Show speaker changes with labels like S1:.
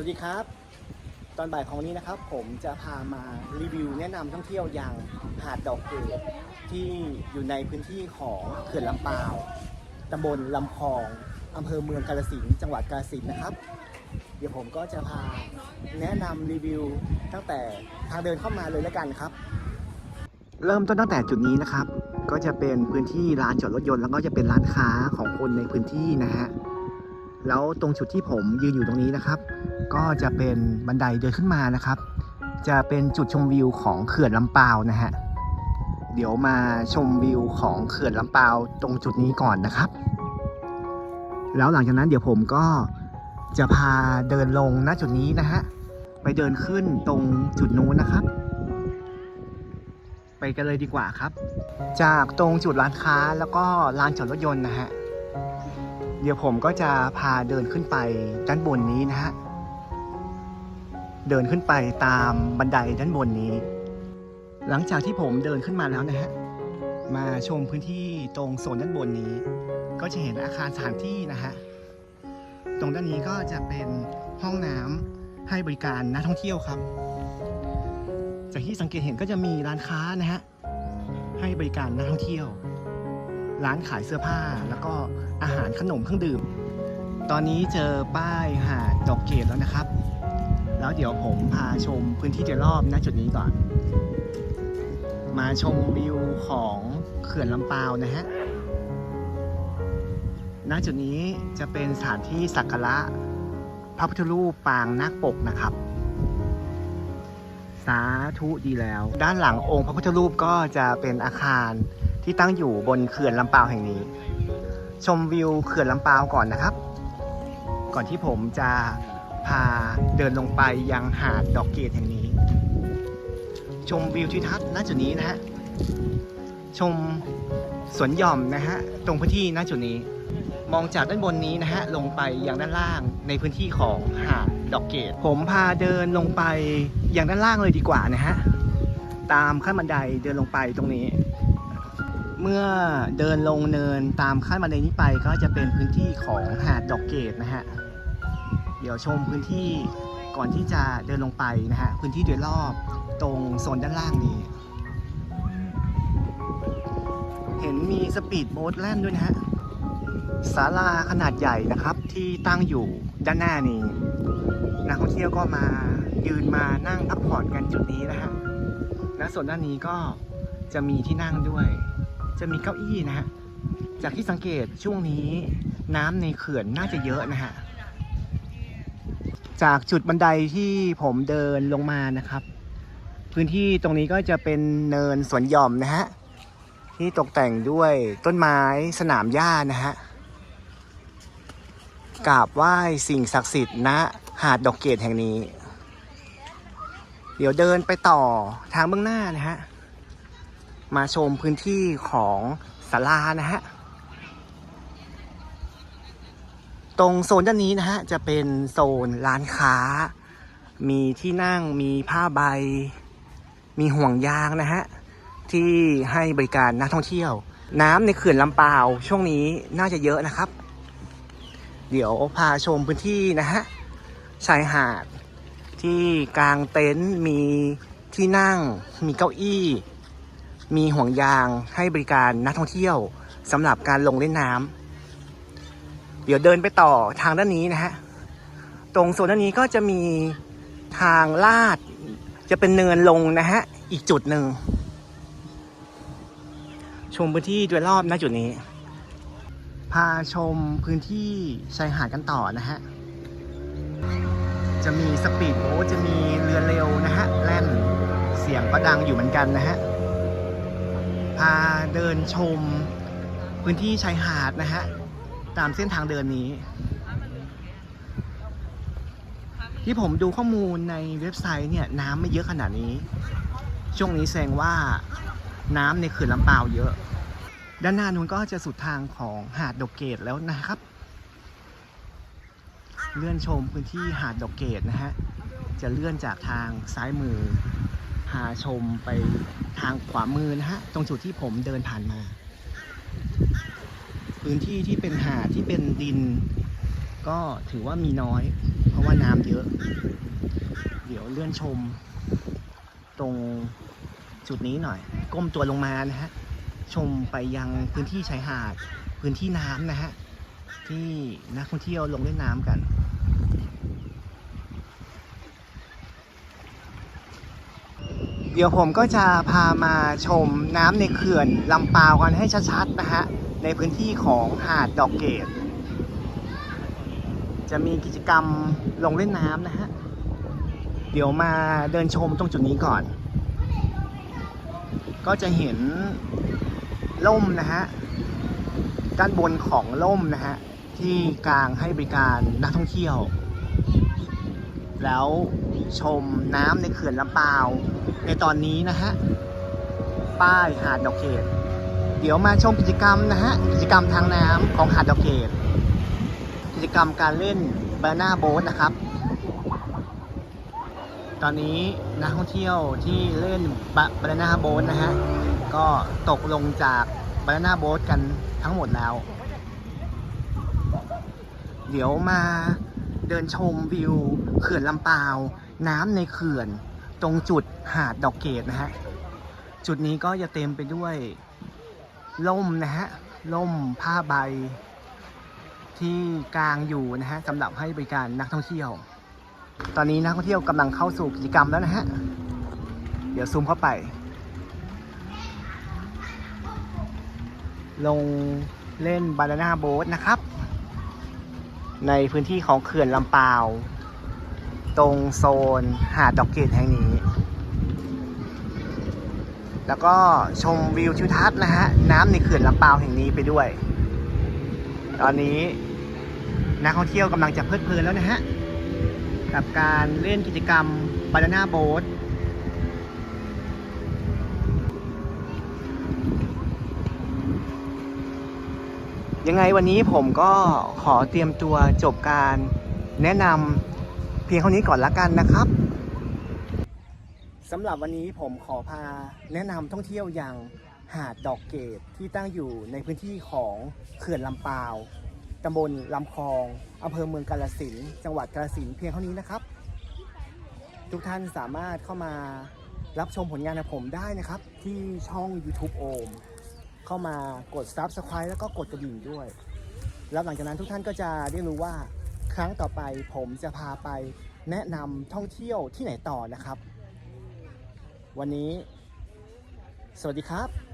S1: สวัสดีครับ ตอนบ่ายของวันนี้นะครับ ผมจะพามารีวิวแนะนำท่องเที่ยวอย่างหาดดอกเกดที่อยู่ในพื้นที่ของเขื่อนลำปาวตำบลลำพองอำเภอเมืองกาฬสินธุ์จังหวัดกาฬสินธุ์นะครับ เดี๋ยวผมก็จะพาแนะนำรีวิวตั้งแต่ทางเดินเข้ามาเลยแล้วกันครับ เริ่มต้นตั้งแต่จุดนี้นะครับ ก็จะเป็นพื้นที่ลานจอดรถยนต์แล้วก็จะเป็นร้านค้าของคนในพื้นที่นะฮะ แล้วตรงจุดที่ผมยืนอยู่ตรงนี้นะครับ ก็จะเป็นบันไดเดินขึ้นมานะครับ จะเป็นจุดชมวิวของเขื่อนลำปาวนะฮะเดี๋ยวมาชมวิวของเขื่อนลำปาวตรงจุดนี้ก่อนนะครับ แล้วหลังจากนั้นเดี๋ยวผมก็จะพาเดินลงณจุดนี้นะฮะไปเดินขึ้นตรงจุดนู้นนะครับ ไปกันเลยดีกว่าครับ จากตรงจุดร้านค้าแล้วก็ลานจอดรถยนต์นะฮะ เดี๋ยวผมก็จะพาเดินขึ้นไปด้านบนนี้นะฮะ เดินขึ้นไปตามบันไดด้านบนนี้ หลังจากที่ผมเดินขึ้นมาแล้วนะฮะ มาชมพื้นที่ตรงโซนด้านบนนี้ ก็จะเห็นอาคารสถานที่นะฮะ ตรงด้านนี้ก็จะเป็นห้องน้ำให้บริการนักท่องเที่ยวครับ จากที่สังเกตเห็นก็จะมีร้านค้านะฮะ ให้บริการนักท่องเที่ยว ร้านขายเสื้อผ้า แล้วก็อาหารขนมเครื่องดื่ม ตอนนี้เจอป้ายหาดดอกเกดแล้วนะครับ แล้วเดี๋ยวผมพาชมพื้นที่โดยรอบณจุดนี้ก่อน มาชมวิวของเขื่อนลำปาวนะฮะณจุดนี้จะเป็นสถานที่สักการะพระพุทธรูปปางนาคปกนะครับ สาธุดีแล้ว ด้านหลังองค์พระพุทธรูปก็จะเป็นอาคาร ที่ตั้งอยู่บนเขื่อนลำปาวแห่งนี้ ชมวิวเขื่อนลำปาวก่อนนะครับ ก่อนที่ผมจะพาเดินลงไปยังหาดดอกเกดแห่งนี้ ชมวิวทิวทัศน์ณจุดนี้นะฮะชมสวนหย่อมนะฮะตรงพื้นที่ณจุดนี้ มองจากด้านบนนี้นะฮะลงไปยังด้านล่างในพื้นที่ของหาดดอกเกดผมพาเดินลงไปยังด้านล่างเลยดีกว่านะฮะตามขั้นบันไดเดินลงไปตรงนี้ เมื่อเดินลงเนินตามขั้นบันไดนี้ไปก็จะเป็นพื้นที่ของหาดดอกเกดนะฮะ เดี๋ยวชมพื้นที่ก่อนที่จะเดินลงไปนะฮะ พื้นที่โดยรอบตรงโซนด้านล่างนี้ เห็นมีสปีดโบ๊ทแล่นด้วยนะฮะศาลาขนาดใหญ่นะครับที่ตั้งอยู่ด้านหน้านี้นักท่องเที่ยวก็มายืนมานั่งพักผ่อนกันจุดนี้นะฮะและส่วนด้านนี้ก็จะมีที่นั่งด้วย จะมีเก้าอี้นะฮะ จากที่สังเกตช่วงนี้น้ำในเขื่อนน่าจะเยอะนะฮะ จากจุดบันไดที่ผมเดินลงมานะครับ พื้นที่ตรงนี้ก็จะเป็นเนินสวนหย่อมนะฮะ ที่ตกแต่งด้วยต้นไม้สนามหญ้านะฮะกราบไหว้สิ่งศักดิ์สิทธิ์ณหาดดอกเกดแห่งนี้ เดี๋ยวเดินไปต่อทางเบื้องหน้านะฮะ มาชมพื้นที่ของศาลานะฮะ ตรงโซนด้านนี้นะฮะ จะเป็นโซนร้านค้า มีที่นั่งมีผ้าใบ มีห่วงยางนะฮะ ที่ให้บริการนักท่องเที่ยว น้ำในเขื่อนลำปาวช่วงนี้น่าจะเยอะนะครับ เดี๋ยวพาชมพื้นที่นะฮะ ชายหาดที่กลางเต็นท์มีที่นั่งมีเก้าอี้ มีห่วงยางให้บริการนักท่องเที่ยวสำหรับการลงเล่นน้ำเดี๋ยวเดินไปต่อทางด้านนี้นะฮะตรงโซนด้านนี้ก็จะมีทางลาด จะเป็นเนินลงนะฮะอีกจุดหนึ่งชมพื้นที่โดยรอบณจุดนี้ พาชมพื้นที่ชายหาดกันต่อนะฮะ จะมีสปีดโบ๊ทจะมีเรือเร็วนะฮะ แล่น เสียงก็ดังอยู่เหมือนกันนะฮะ พาเดินชมพื้นที่ชายหาดนะฮะ ตามเส้นทางเดินนี้ ที่ผมดูข้อมูลในเว็บไซต์เนี่ยน้ำไม่เยอะขนาดนี้ ช่วงนี้แสดงว่าน้ำในเขื่อนลำปาวเยอะ ด้านหน้านู้นก็จะสุดทางของหาดดอกเกตแล้วนะครับ เลื่อนชมพื้นที่หาดดอกเกตนะฮะ จะเลื่อนจากทางซ้ายมือ พาชมไปทางขวามือนะฮะ ตรงจุดที่ผมเดินผ่านมา พื้นที่ที่เป็นหาดที่เป็นดิน ก็ถือว่ามีน้อย เพราะว่าน้ำเยอะ เดี๋ยวเลื่อนชม ตรงจุดนี้หน่อย ก้มตัวลงมานะฮะ ชมไปยังพื้นที่ชายหาด พื้นที่น้ำนะฮะ ที่นักท่องเที่ยวลงเล่นน้ำกัน เดี๋ยวผมก็จะพามาชมน้ำในเขื่อนลำปาวกันให้ชัดๆนะฮะ ในพื้นที่ของหาดดอกเกดจะมีกิจกรรมลงเล่นน้ำนะฮะ เดี๋ยวมาเดินชมตรงจุดนี้ก่อน ก็จะเห็นล่มนะฮะ ด้านบนของล่มนะฮะ ที่กลางให้บริการนักท่องเที่ยว แล้วชมน้ำในเขื่อนลำปาว ในตอนนี้นะฮะ ป้ายหาดดอกเกดเดี๋ยวมาชมกิจกรรมนะฮะ กิจกรรมทางน้ำของหาดดอกเกดกิจกรรมการเล่นบานาโบ๊ทนะครับ ตอนนี้นักท่องเที่ยวที่เล่นบานาโบ๊ทนะฮะ ก็ตกลงจากบานาโบ๊ทกันทั้งหมดแล้ว เดี๋ยวมาเดินชมวิวเขื่อนลำปาว น้ำในเขื่อน ตรงจุดหาดดอกเกดนะฮะ จุดนี้ก็จะเต็มไปด้วยล่มนะฮะล่มผ้าใบ ที่กลางอยู่นะฮะสำหรับให้บริการนักท่องเที่ยว ตอนนี้นักท่องเที่ยวกำลังเข้าสู่กิจกรรมแล้วนะฮะ เดี๋ยวซูมเข้าไป ลงเล่นบานาน่าโบ๊ทนะครับ ในพื้นที่ของเขื่อนลำปาว ตรงโซนหาดดอกเกดแห่งนี้ แล้วก็ชมวิวทิวทัศน์นะฮะ น้ำในเขื่อนลำปาวแห่งนี้ไปด้วย ตอนนี้นักท่องเที่ยวกำลังจะเพลิดเพลินแล้วนะฮะ กับการเล่นกิจกรรมบานาน่าโบ๊ทยังไงวันนี้ผมก็ขอเตรียมตัวจบการแนะนำ เพียงเท่านี้ก่อนละกันนะครับสำหรับวันนี้ผมขอพาแนะนำท่องเที่ยวอย่างหาดดอกเกดที่ตั้งอยู่ในพื้นที่ของเขื่อนลำปาวตำบลลำคลองอำเภอเมืองกาลสินจังหวัดกาลสินเพียงเท่านี้นะครับ ทุกท่านสามารถเข้ามารับชมผลงานของผมได้นะครับ ที่ช่อง YouTube โอมเข้ามากด Subscribe แล้วก็กดกระดิ่งด้วย แล้วหลังจากนั้นทุกท่านก็จะได้รู้ว่า ครั้งต่อไปผมจะพาไปแนะนำท่องเที่ยวที่ไหนต่อนะครับ วันนี้ สวัสดีครับ